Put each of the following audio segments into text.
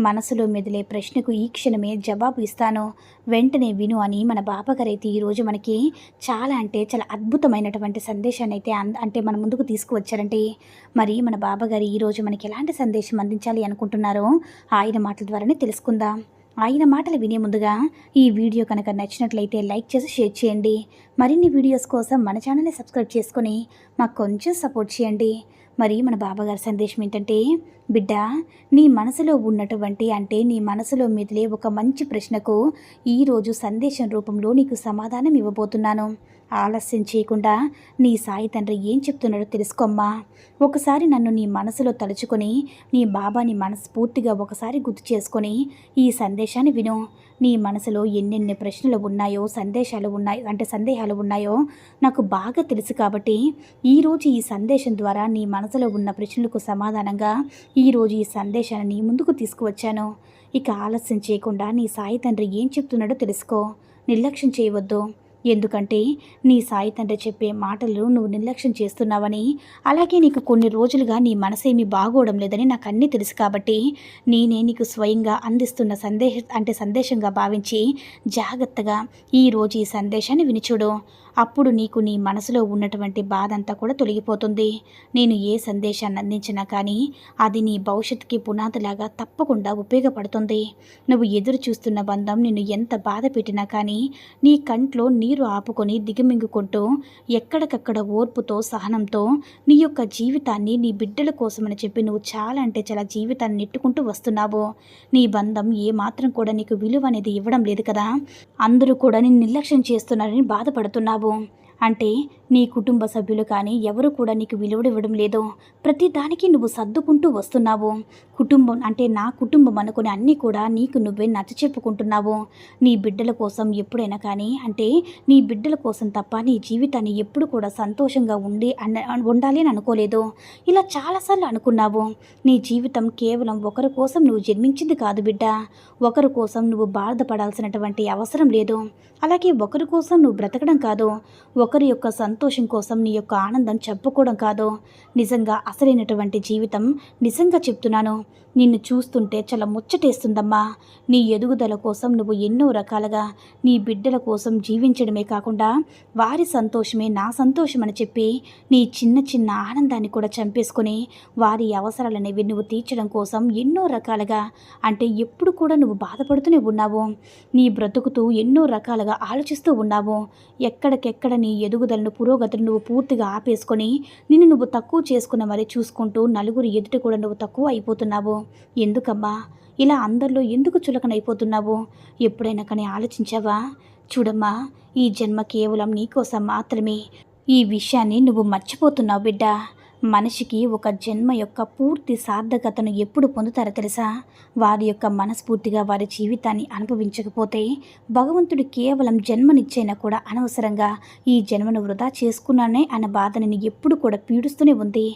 మనసులో మెదిలే ప్రశ్నకు ఈ క్షణమే జవాబు ఇస్తాను. వెంటనే విను అని మన బాబాగారు ఈరోజు మనకి చాలా అంటే చాలా అద్భుతమైనటువంటి సందేశాన్ని అయితే అంద అంటే మన ముందుకు తీసుకువచ్చారంటే మరి మన బాబాగారు ఈరోజు మనకి ఎలాంటి సందేశం అందించాలి అనుకుంటున్నారో ఆయన మాటల ద్వారానే తెలుసుకుందాం. ఆయన మాటలు వినే ముందుగా ఈ వీడియో కనుక నచ్చినట్లయితే లైక్ చేసి షేర్ చేయండి. మరిన్ని వీడియోస్ కోసం మన ఛానల్ని సబ్స్క్రైబ్ చేసుకొని మాకు కొంచెం సపోర్ట్ చేయండి. మరి మన బాబాగారి సందేశం ఏంటంటే బిడ్డ నీ మనసులో ఉన్నటువంటి అంటే నీ మనసులో మెదిలే ఒక మంచి ప్రశ్నకు ఈరోజు సందేశం రూపంలో నీకు సమాధానం ఇవ్వబోతున్నాను. ఆలస్యం చేయకుండా నీ సాయి తండ్రి ఏం చెప్తున్నాడో తెలుసుకోమ్మా. ఒకసారి నన్ను నీ మనసులో తలుచుకొని నీ బాబాని మనస్ఫూర్తిగా ఒకసారి గుర్తు చేసుకొని ఈ సందేశాన్ని విను. నీ మనసులో ఎన్నెన్ని ప్రశ్నలు ఉన్నాయో సందేశాలు ఉన్నాయి అంటే సందేహాలు ఉన్నాయో నాకు బాగా తెలుసు కాబట్టి ఈరోజు ఈ సందేశం ద్వారా నీ మనసులో ఉన్న ప్రశ్నలకు సమాధానంగా ఈరోజు ఈ సందేశాన్ని నీ ముందుకు తీసుకువచ్చాను. ఇక ఆలస్యం చేయకుండా నీ సాయి తండ్రి ఏం చెప్తున్నాడో తెలుసుకో. నిర్లక్ష్యం చేయవద్దు. ఎందుకంటే నీ సాయి తండ్రి చెప్పే మాటలు నువ్వు నిర్లక్ష్యం చేస్తున్నావని అలాగే నీకు కొన్ని రోజులుగా నీ మనసేమీ బాగోవడం లేదని నాకు అన్నీ తెలుసు కాబట్టి నేనే నీకు స్వయంగా అందిస్తున్న సందేశ అంటే సందేశంగా భావించి జాగ్రత్తగా ఈరోజు ఈ సందేశాన్ని వినిచూడు. అప్పుడు నీకు నీ మనసులో ఉన్నటువంటి బాధ అంతా కూడా తొలగిపోతుంది. నేను ఏ సందేశాన్ని అందించినా కానీ అది నీ భవిష్యత్తుకి పునాదిలాగా తప్పకుండా ఉపయోగపడుతుంది. నువ్వు ఎదురు చూస్తున్న బంధం నిన్ను ఎంత బాధ పెట్టినా కానీ నీ కంట్లో నీరు ఆపుకొని దిగమింగుకుంటూ ఎక్కడికక్కడ ఓర్పుతో సహనంతో నీ యొక్క జీవితాన్ని నీ బిడ్డల కోసమని చెప్పి నువ్వు చాలా అంటే చాలా జీవితాన్ని నెట్టుకుంటూ వస్తున్నావు. నీ బంధం ఏ మాత్రం కూడా నీకు విలువ అనేది ఇవ్వడం లేదు కదా. అందరూ కూడా నిన్ను నిర్లక్ష్యం చేస్తున్నారని బాధపడుతున్నావు. అంటే నీ కుటుంబ సభ్యులు కానీ ఎవరు కూడా నీకు విలువడివ్వడం లేదు. ప్రతి దానికి నువ్వు సర్దుకుంటూ వస్తున్నావు. కుటుంబం అంటే నా కుటుంబం అనుకుని అన్నీ కూడా నీకు నువ్వే నచ్చ చెప్పుకుంటున్నావు. నీ బిడ్డల కోసం ఎప్పుడైనా కానీ అంటే నీ బిడ్డల కోసం తప్ప నీ జీవితాన్ని ఎప్పుడు కూడా సంతోషంగా ఉండి ఉండాలి అని అనుకోలేదు. ఇలా చాలాసార్లు అనుకున్నావు. నీ జీవితం కేవలం ఒకరి కోసం నువ్వు జన్మించింది కాదు బిడ్డ. ఒకరి కోసం నువ్వు బాధపడాల్సినటువంటి అవసరం లేదు. అలాగే ఒకరి కోసం నువ్వు బ్రతకడం కాదు. ఒకరి యొక్క సంతోషం కోసం నీ యొక్క ఆనందం చెప్పుకోవడం కాదు. నిజంగా అసలైనటువంటి జీవితం నిజంగా చెప్తున్నాను. నిన్ను చూస్తుంటే చాలా ముచ్చటేస్తుందమ్మా. నీ ఎదుగుదల కోసం నువ్వు ఎన్నో రకాలుగా నీ బిడ్డల కోసం జీవించడమే కాకుండా వారి సంతోషమే నా సంతోషం అని చెప్పి నీ చిన్న చిన్న ఆనందాన్ని కూడా చంపేసుకొని వారి అవసరాలనేవి నువ్వు తీర్చడం కోసం ఎన్నో రకాలుగా అంటే ఎప్పుడు కూడా నువ్వు బాధపడుతూనే ఉన్నావు. నీ బ్రతుకుతూ ఎన్నో రకాలుగా ఆలోచిస్తూ ఉన్నావు. ఎక్కడికెక్కడ నీ ఎదుగుదలను పురోగతిని నువ్వు పూర్తిగా ఆపేసుకొని నిన్ను నువ్వు తక్కువ చేసుకున్న మరి చూసుకుంటూ నలుగురు ఎదుట కూడా నువ్వు తక్కువ అయిపోతున్నావు. ఎందుకమ్మా? ఇలా అందరిలో ఎందుకు చులకనైపోతున్నావు? ఎప్పుడైనా కానీ ఆలోచించావా? చూడమ్మా ఈ జన్మ కేవలం నీకోసం మాత్రమే. ఈ విషయాన్ని నువ్వు మర్చిపోతున్నావు బిడ్డ. మనిషికి ఒక జన్మ యొక్క పూర్తి సార్థకతను ఎప్పుడు పొందుతారో తెలుసా? వారి యొక్క మనస్ఫూర్తిగా వారి జీవితాన్ని అనుభవించకపోతే భగవంతుడు కేవలం జన్మనిచ్చైనా కూడా అనవసరంగా ఈ జన్మను వృధా చేసుకున్నానే అన్న బాధని ఎప్పుడు కూడా పీడిస్తూనే ఉంది.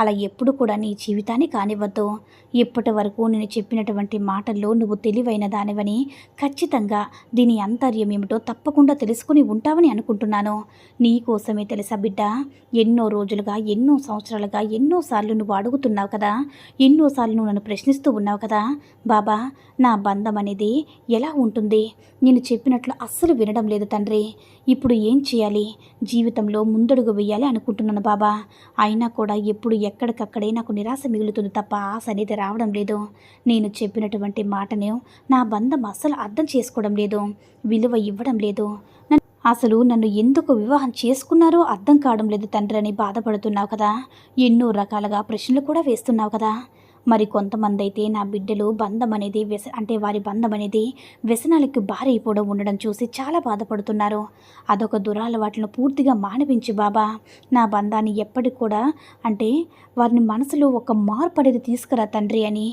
అలా ఎప్పుడు కూడా నీ జీవితాన్ని కానివ్వద్దు. ఇప్పటి వరకు నేను చెప్పినటువంటి మాటల్లో నువ్వు తెలివైన దానివని ఖచ్చితంగా దీని అంతర్యం ఏమిటో తప్పకుండా తెలుసుకుని ఉంటావని అనుకుంటున్నాను. నీ కోసమే తెలుసా బిడ్డ ఎన్నో రోజులుగా ఎన్నో సంవత్సరాలు సంవత్సరాలుగా ఎన్నోసార్లు నువ్వు అడుగుతున్నావు కదా ఎన్నోసార్లు నువ్వు నన్ను ప్రశ్నిస్తూ ఉన్నావు కదా. బాబా నా బంధం అనేది ఎలా ఉంటుంది? నేను చెప్పినట్లు అస్సలు వినడం లేదు తండ్రి. ఇప్పుడు ఏం చేయాలి? జీవితంలో ముందడుగు వేయాలి అనుకుంటున్నాను బాబా. అయినా కూడా ఎప్పుడు ఎక్కడికక్కడే నాకు నిరాశ మిగులుతుంది తప్ప ఆశ అనేది రావడం లేదు. నేను చెప్పినటువంటి మాటను నా బంధం అస్సలు అర్థం చేసుకోవడం లేదు. విలువ ఇవ్వడం లేదు. అసలు నన్ను ఎందుకు వివాహం చేసుకున్నారో అర్థం కావడం లేదు తండ్రి అని బాధపడుతున్నావు కదా. ఎన్నో రకాలుగా ప్రశ్నలు కూడా వేస్తున్నావు కదా. మరి కొంతమంది అయితే నా బిడ్డలు బంధం అనేది వ్యస అంటే వారి బంధం అనేది వ్యసనాలకు బారైపోవడం ఉండడం చూసి చాలా బాధపడుతున్నారు. అదొక దురాలవాట్లను పూర్తిగా మానవించి బాబా. నా బంధాన్ని ఎప్పటికి కూడా అంటే వారిని మనసులో ఒక మార్పు అనేది తీసుకురా తండ్రి అని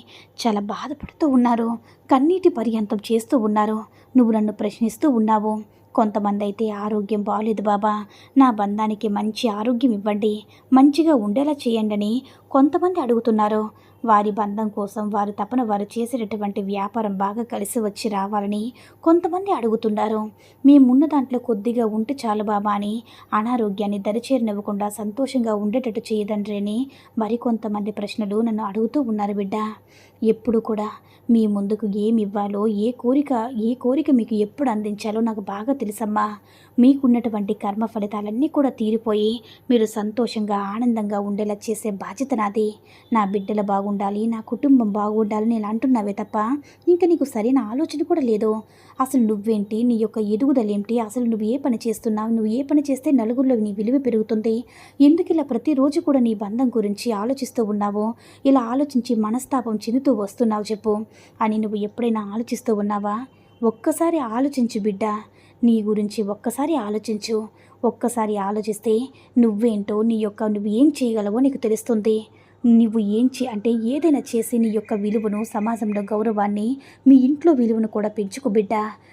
చాలా బాధపడుతూ ఉన్నారు. కన్నీటి పర్యంతం చేస్తూ ఉన్నారు. నువ్వు నన్ను ప్రశ్నిస్తూ ఉన్నావు. కొంతమంది అయితే ఆరోగ్యం బాగాలేదు బాబా. నా బంధానికి మంచి ఆరోగ్యం ఇవ్వండి. మంచిగా ఉండేలా చేయండి అని కొంతమంది అడుగుతున్నారు. వారి బంధం కోసం వారి తపన వారు చేసేటటువంటి వ్యాపారం బాగా కలిసి వచ్చి రావాలని కొంతమంది అడుగుతున్నారు. మేమున్న దాంట్లో కొద్దిగా ఉంటే చాలు బాబా అని అనారోగ్యాన్ని దరిచేరనివ్వకుండా సంతోషంగా ఉండేటట్టు చేయదండ్రి అని మరికొంతమంది ప్రశ్నలు నన్ను అడుగుతూ ఉన్నారు బిడ్డ. ఎప్పుడు కూడా మీ ముందుకు ఏమి ఇవ్వాలో ఏ కోరిక ఏ కోరిక మీకు ఎప్పుడు అందించాలో నాకు బాగా తెలుసమ్మా. మీకున్నటువంటి కర్మ ఫలితాలన్నీ కూడా తీరిపోయి మీరు సంతోషంగా ఆనందంగా ఉండేలా చేసే బాధ్యత నాది. నా బిడ్డల బిడ్డలు బాగుండాలి నా కుటుంబం బాగుండాలి నేను అంటున్నావే తప్ప ఇంకా నీకు సరైన ఆలోచన కూడా లేదు. అసలు నువ్వేంటి? నీ యొక్క ఎదుగుదల ఏంటి అసలు నువ్వు ఏ పని చేస్తున్నావు? నువ్వు ఏ పని చేస్తే నలుగురిలో నీ విలువ పెరుగుతుంది? ఎందుకు ఇలా ప్రతిరోజు కూడా నీ బంధం గురించి ఆలోచిస్తూ ఉన్నావు? ఇలా ఆలోచించి మనస్తాపం చెందుతూ వస్తున్నావు చెప్పు అని నువ్వు ఎప్పుడైనా ఆలోచిస్తూ ఉన్నావా? ఒక్కసారి ఆలోచించు బిడ్డ. నీ గురించి ఒక్కసారి ఆలోచించు. ఒక్కసారి ఆలోచిస్తే నువ్వేంటో నీ యొక్క నువ్వు ఏం చేయగలవో నీకు తెలుస్తుంది. నువ్వు ఏం చే అంటే ఏదైనా చేసి నీ యొక్క విలువను సమాజంలో గౌరవాన్ని మీ ఇంట్లో విలువను కూడా పెంచుకో బిడ్డ.